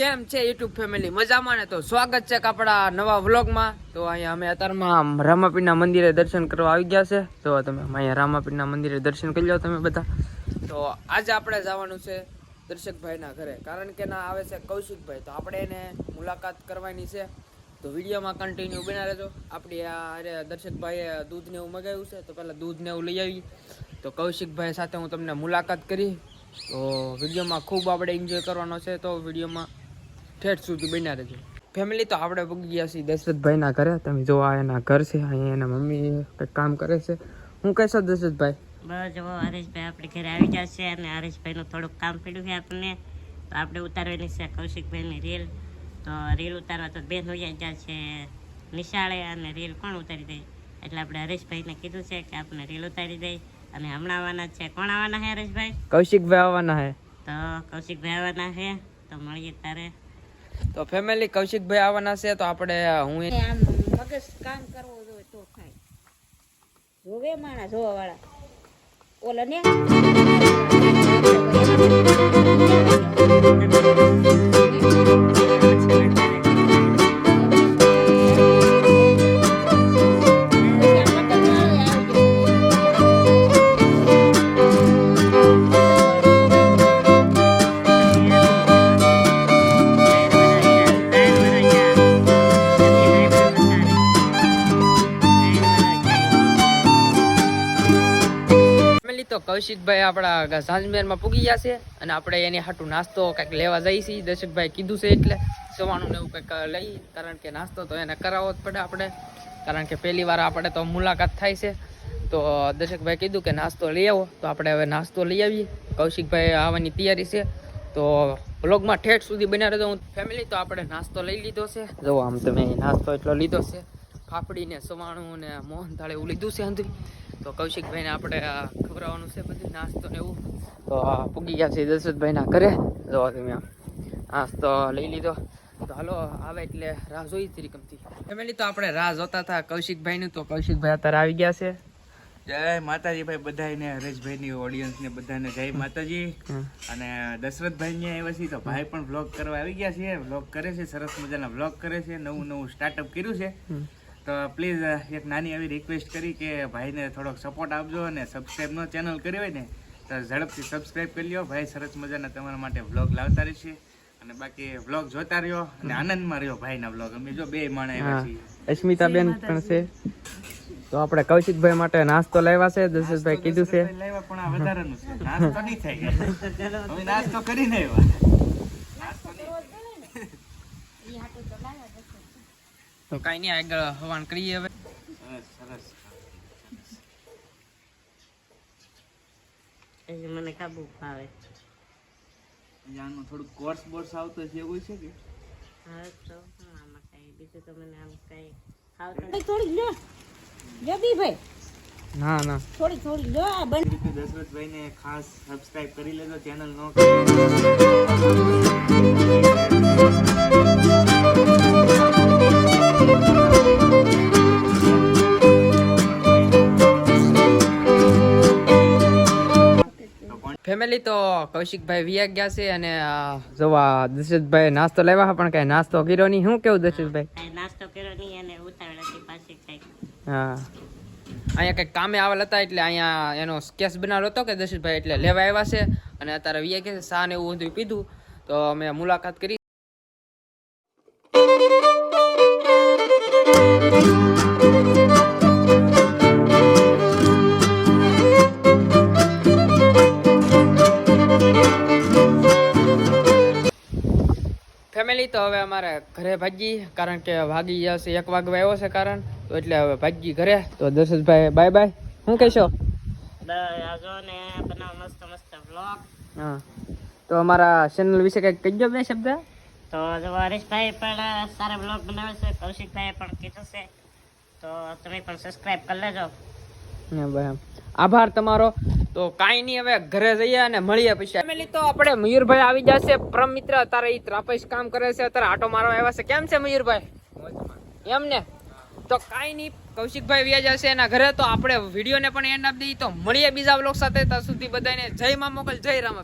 કેમ છે YouTube family? મજામાં ને? તો સ્વાગત છે આપણા નવા વ્લોગમાં. તો અહીંયા અમે અત્યારમાં રામાપીરના મંદિરે દર્શન કરવા આવી ગયા છે. તો તમે અહીંયા રામાપીરના મંદિરે દર્શન કરી લો તમે બધા. તો આજે આપણે જવાનું છે દર્શકભાઈના ઘરે. કારણ કે ના આવે છે કૌશિકભાઈ. તો આપણે એને મુલાકાત કરવાની છે. તો વિડીયોમાં કન્ટિન્યુ બના રહેજો. આપણી અરે દર્શકભાઈએ દૂધને એવું મગાવ્યું છે. તો પહેલાં દૂધને એવું લઈ આવી. તો કૌશિકભાઈ સાથે હું તમને મુલાકાત કરી. તો વિડીયોમાં ખૂબ આપણે એન્જોય કરવાનો છે. તો વિડીયોમાં ઠેઠ સુધી બન્યા રહેજો. ફેમિલી તો આપણે ભૂગી ગયા છીએ દશરથભાઈના ઘરે. તમે જો આ એના ઘર છે અહીંયા એના મમ્મી કંઈક કામ કરે છે. હું કહેશો દશરથભાઈ? બસ જો હરેશભાઈ આપણે ઘરે આવી જશે અને હરેશભાઈનું થોડુંક કામ પડ્યું છે આપણને. તો આપણે ઉતારવાની છે કૌશિકભાઈની રીલ. તો રીલ ઉતારવા તો બેન હોઈ જશે નિશાળે અને રીલ કોણ ઉતારી દે? એટલે આપણે હરેશભાઈને કીધું છે કે આપણે રીલ ઉતારી દઈ અને હમણાં આવવાના છે. કોણ આવવાના છે હરેશભાઈ? કૌશિકભાઈ આવવાના છે. તો કૌશિકભાઈ આવવાના છે. તો મળીએ તારે. તો ફેમિલી કૌશિકભાઈ આવવાના છે, તો આપણે હું મગજ કામ કરવો જોઈએ તો થાય. જોવે માણસ જોવા વાળા ઓલા ને કૌશિકભાઈ આપણા સાંજમેરમાં પૂગી ગયા છે અને આપણે એની હાટું નાસ્તો કંઈક લેવા જઈએ છીએ. દર્શકભાઈ કીધું છે એટલે ને એવું કંઈક લઈ, કારણ કે નાસ્તો તો એને કરાવવો જ પડે આપણે. કારણ કે પહેલી વાર આપણે તો મુલાકાત થાય છે. તો દર્શકભાઈ કીધું કે નાસ્તો લઈ આવો. તો આપણે હવે નાસ્તો લઈ આવીએ. કૌશિકભાઈ આવવાની તૈયારી છે. તો બ્લોગમાં ઠેઠ સુધી બન્યા રહેજો. હું ફેમિલી તો આપણે નાસ્તો લઈ લીધો છે. જો આમ તમે નાસ્તો એટલો લીધો છે. ફાફડી ને સવાણું ને મોહનથાળે એવું લીધું છે અંધું તો કૌશિકભાઈને આપણે ખવડાવવાનું છે બધું નાસ્તો ને એવું. તો પૂગી ગયા છે દશરથભાઈના ઘરે. જો તમે નાસ્તો લઈ લીધો. તો હાલો આવે એટલે રાહ જોઈ જ રીકમથી ફેમિલી તો આપણે રાહ જોતા હતા કૌશિકભાઈનું. તો કૌશિકભાઈ અત્યારે આવી ગયા છે. જય માતાજી ભાઈ બધાને હરેશભાઈની ઓડિયન્સ ને બધાને જય માતાજી. અને દશરથભાઈ ને આવ્યા છીએ તો ભાઈ પણ વ્લોગ કરવા આવી ગયા છે. વ્લોગ કરે છે સરસ મજાના વ્લોગ કરે છે નવું નવું સ્ટાર્ટઅપ કર્યું છે. તો પ્લીઝ એક નાની એવી રિક્વેસ્ટ કરી કે ભાઈને થોડોક સપોર્ટ આપજો અને સબસ્ક્રાઈબ નો ચેનલ કરી હોય ને તો ઝડપથી સબસ્ક્રાઈબ કરી લો ભાઈ સરસ મજાના તમારા માટે વ્લોગ લાવતા રહેશે. અને બાકી વ્લોગ જોતા રહ્યો અને આનંદમાં રહ્યો ભાઈના વ્લોગ અમે જો બે માણે આવ્યા છીએ. અસ્મિતાબેન પણ છે. તો આપણે કૌશિકભાઈ માટે નાસ્તો લાવ્યા છે દશરથભાઈ કીધું છે. લાવ્યા પણ આ વધારાનું છે. નાસ્તો નહીં થાય. નાસ્તો કરીને આવ્યા નાસ્તો નહીં તો કાંઈ નહીં આગળ હવાન કરીએ હવે. સરસ મને કાબુ ફાવે. આનું થોડું કોર્સ બોર્સ આવતો છે એવું છે કે? હા તો આમાં કાંઈ બીજું તો મને આમ કાંઈ ખાવતું થોડી લો જબી ભાઈ. ના ના. થોડી થોડી લો આ રીતે દશરથભાઈ ને ખાસ સબસ્ક્રાઇબ કરી લેજો ચેનલ નો. ફેમિલી તો કૌશિકભાઈ વિયા ગયા છે અને જોવા દશરથભાઈ નાસ્તો લાવ્યા પણ કઈ નાસ્તો કર્યો નહીં. શું કેવું દશરથભાઈ? નાસ્તો કર્યો નહીં અને ઉતાવળાથી પાછી કાંઈક. હા. અહીંયા કંઈક કામે આવેલ હતા એટલે અહીંયા એનો સ્કેચ બનાવેલો હતો કે દશરથભાઈ એટલે લેવા આવ્યા છે. અને અત્યારે વિયા કે છે સા ને એવું બધું પીધું તો અમે મુલાકાત કરી તો હવે અમારે ઘરે ભાગી કારણ કે ભાગી ગયા છે એક વાગવા આવ્યો છે કારણ. તો એટલે હવે ભાગી ઘરે. તો દર્શનભાઈ બાય બાય શું કહેશો? ને બનાવ મસ્ત મસ્ત બ્લોગ હા. તો અમારા ચેનલ વિશે કંઈક કહીજો બે શબ્દ? તો જો હરેશભાઈ પણ સારા બ્લોગ બનાવે છે કૌશિકભાઈ પણ કીધું છે. તો તમે પણ સબસ્ક્રાઈબ કરી લેજો. આભાર તમારો. તો કાંઈ નહીં, હવે ઘરે જઈએ અને મળીએ પછી. ફેમિલી તો આપણે મયુરભાઈ આવી જશે. પરમ મિત્ર, અત્યારે એ ત્રાપસ કામ કરે છે. અત્યારે આટો મારવા આવ્યા છે. કેમ છે મયુરભાઈ? એમ ને? તો કાંઈ નહીં, કૌશિકભાઈ વ્યાજ હશે એના ઘરે. તો આપણે વિડીયોને પણ એન્ડ આપી દઈએ. તો મળીએ બીજા બ્લોગ સાથે. ત્યાં સુધી બધાને જય માં મોકલ જય રામ.